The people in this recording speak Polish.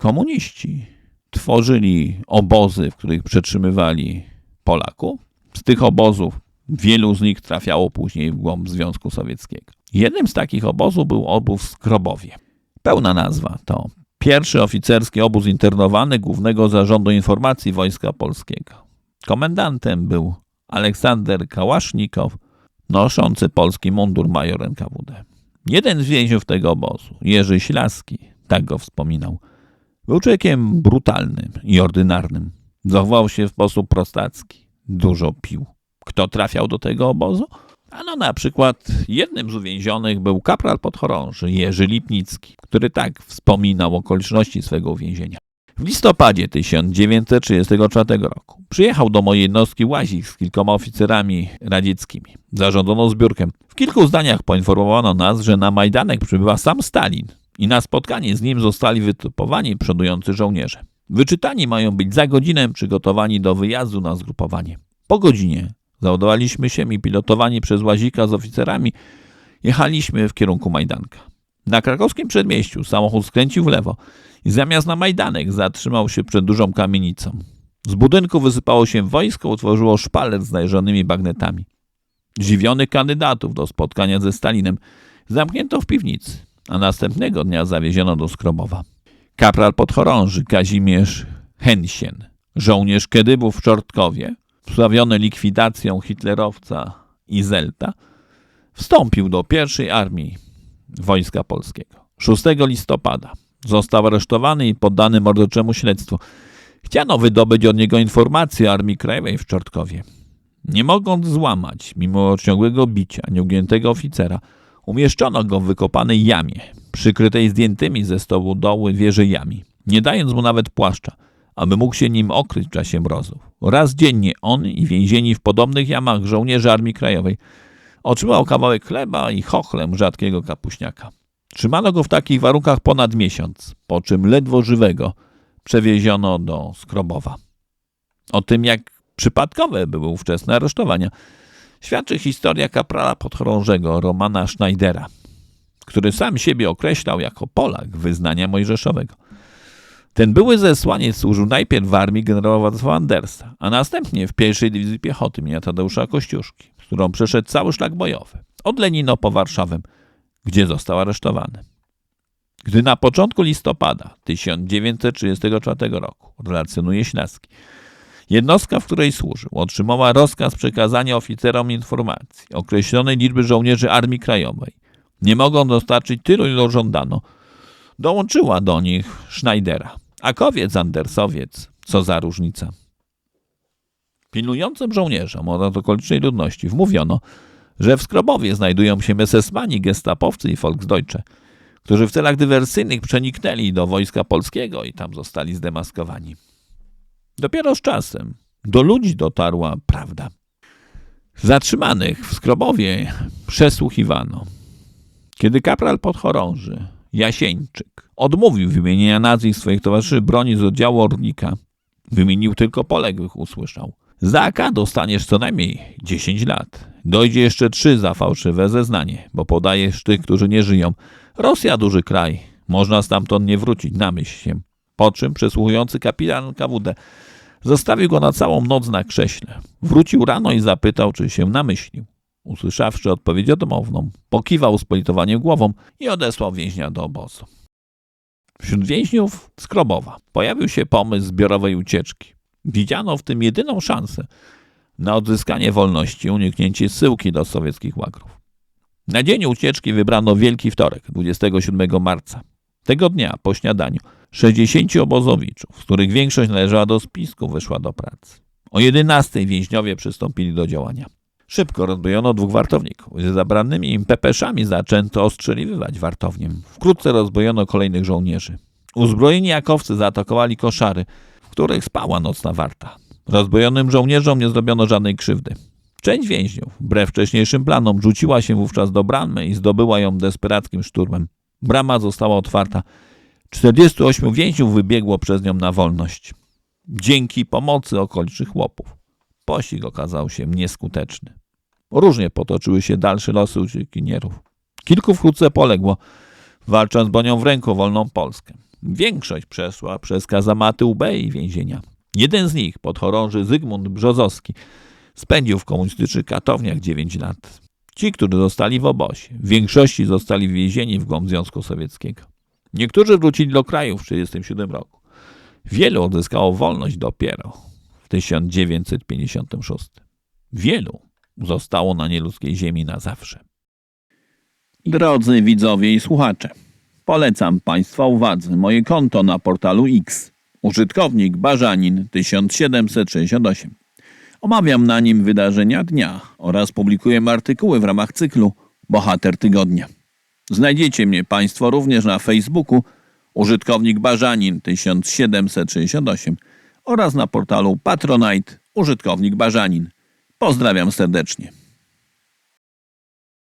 Komuniści tworzyli obozy, w których przetrzymywali Polaków. Z tych obozów wielu z nich trafiało później w głąb Związku Sowieckiego. Jednym z takich obozów był obóz Skrobowie. Pełna nazwa to Pierwszy oficerski obóz internowany Głównego Zarządu Informacji Wojska Polskiego. Komendantem był Aleksander Kałasznikow, noszący polski mundur major NKWD. Jeden z więźniów tego obozu, Jerzy Ślaski, tak go wspominał, był człowiekiem brutalnym i ordynarnym. Zachował się w sposób prostacki. Dużo pił. Kto trafiał do tego obozu? Ano na przykład jednym z uwięzionych był kapral podchorąży Jerzy Lipnicki, który tak wspominał okoliczności swego uwięzienia. W listopadzie 1934 roku przyjechał do mojej jednostki Łazik z kilkoma oficerami radzieckimi. Zarządzono zbiórkę. W kilku zdaniach poinformowano nas, że na Majdanek przybywa sam Stalin i na spotkanie z nim zostali wytypowani przodujący żołnierze. Wyczytani mają być za godzinę przygotowani do wyjazdu na zgrupowanie. Po godzinie załadowaliśmy się i pilotowani przez Łazika z oficerami jechaliśmy w kierunku Majdanka. Na krakowskim przedmieściu samochód skręcił w lewo i zamiast na Majdanek zatrzymał się przed dużą kamienicą. Z budynku wysypało się wojsko, utworzyło szpaler z najeżonymi bagnetami. Zdziwionych kandydatów do spotkania ze Stalinem zamknięto w piwnicy, a następnego dnia zawieziono do Skrobowa. Kapral podchorąży Kazimierz Hensien, żołnierz Kedybów w Czortkowie, sławiony likwidacją hitlerowca Izelta, wstąpił do pierwszej armii Wojska Polskiego. 6 listopada został aresztowany i poddany morderczemu śledztwu. Chciano wydobyć od niego informacje Armii Krajowej w Czortkowie. Nie mogąc złamać, mimo ciągłego bicia nieugiętego oficera, umieszczono go w wykopanej jamie, przykrytej zdjętymi ze stołu doły wieży jami, nie dając mu nawet płaszcza, aby mógł się nim okryć w czasie mrozów. Raz dziennie on i więzieni w podobnych jamach żołnierze Armii Krajowej otrzymał kawałek chleba i chochlem rzadkiego kapuśniaka. Trzymano go w takich warunkach ponad miesiąc, po czym ledwo żywego przewieziono do Skrobowa. O tym, jak przypadkowe były ówczesne aresztowania, świadczy historia kaprala podchorążego Romana Schneidera, który sam siebie określał jako Polak wyznania mojżeszowego. Ten były zesłaniec służył najpierw w armii generała Władysława Andersa, a następnie w pierwszej dywizji piechoty imienia Tadeusza Kościuszki, z którą przeszedł cały szlak bojowy, od Lenino po Warszawę, gdzie został aresztowany. Gdy na początku listopada 1934 roku, relacjonuje Ślaski, jednostka, w której służył, otrzymała rozkaz przekazania oficerom informacji określonej liczby żołnierzy Armii Krajowej. Nie mogą dostarczyć tylu, ilu żądano. Dołączyła do nich Schneidera. A kowiec Andersowiec, co za różnica. Pilnującym żołnierzom oraz okolicznej ludności wmówiono, że w Skrobowie znajdują się mesesmani, gestapowcy i Volksdeutsche, którzy w celach dywersyjnych przeniknęli do wojska polskiego i tam zostali zdemaskowani. Dopiero z czasem do ludzi dotarła prawda. Zatrzymanych w Skrobowie przesłuchiwano. Kiedy kapral podchorąży Jasieńczyk odmówił wymienienia nazwisk swoich towarzyszy broni z oddziału Ornika, wymienił tylko poległych, usłyszał. Za AK dostaniesz co najmniej 10 lat. Dojdzie jeszcze trzy za fałszywe zeznanie, bo podajesz tych, którzy nie żyją. Rosja duży kraj. Można stamtąd nie wrócić, namyśl się. Po czym przesłuchujący kapitan KWD zostawił go na całą noc na krześle. Wrócił rano i zapytał, czy się namyślił. Usłyszawszy odpowiedź odmowną, pokiwał z głową i odesłał więźnia do obozu. Wśród więźniów Skrobowa pojawił się pomysł zbiorowej ucieczki. Widziano w tym jedyną szansę na odzyskanie wolności i uniknięcie syłki do sowieckich łagrów. Na dzień ucieczki wybrano Wielki Wtorek, 27 marca. Tego dnia, po śniadaniu, 60 obozowiczów, z których większość należała do spisku, wyszła do pracy. O 11 więźniowie przystąpili do działania. Szybko rozbrojono dwóch wartowników. Z zabranymi im pepeszami zaczęto ostrzeliwywać wartowniem. Wkrótce rozbrojono kolejnych żołnierzy. Uzbrojeni jakowcy zaatakowali koszary, w których spała nocna warta. Rozbrojonym żołnierzom nie zrobiono żadnej krzywdy. Część więźniów, wbrew wcześniejszym planom, rzuciła się wówczas do bramy i zdobyła ją desperackim szturmem. Brama została otwarta. 48 więźniów wybiegło przez nią na wolność. Dzięki pomocy okolicznych łopów. Pościg okazał się nieskuteczny. Różnie potoczyły się dalsze losy uciekinierów. Kilku wkrótce poległo, walcząc bronią w ręku wolną Polskę. większość przeszła przez kazamaty UB i więzienia. Jeden z nich, podchorąży Zygmunt Brzozowski, spędził w komunistycznych katowniach 9 lat. Ci, którzy zostali w obozie, w większości zostali więzieni w głąb Związku Sowieckiego. Niektórzy wrócili do kraju w 1937 roku. Wielu odzyskało wolność dopiero w 1956. Wielu zostało na nieludzkiej ziemi na zawsze. Drodzy widzowie i słuchacze, polecam Państwa uwadze moje konto na portalu X. Użytkownik Barzanin 1768. Omawiam na nim wydarzenia dnia oraz publikuję artykuły w ramach cyklu Bohater Tygodnia. Znajdziecie mnie Państwo również na Facebooku użytkownik Barzanin 1768 oraz na portalu Patronite użytkownik Barzanin. Pozdrawiam serdecznie.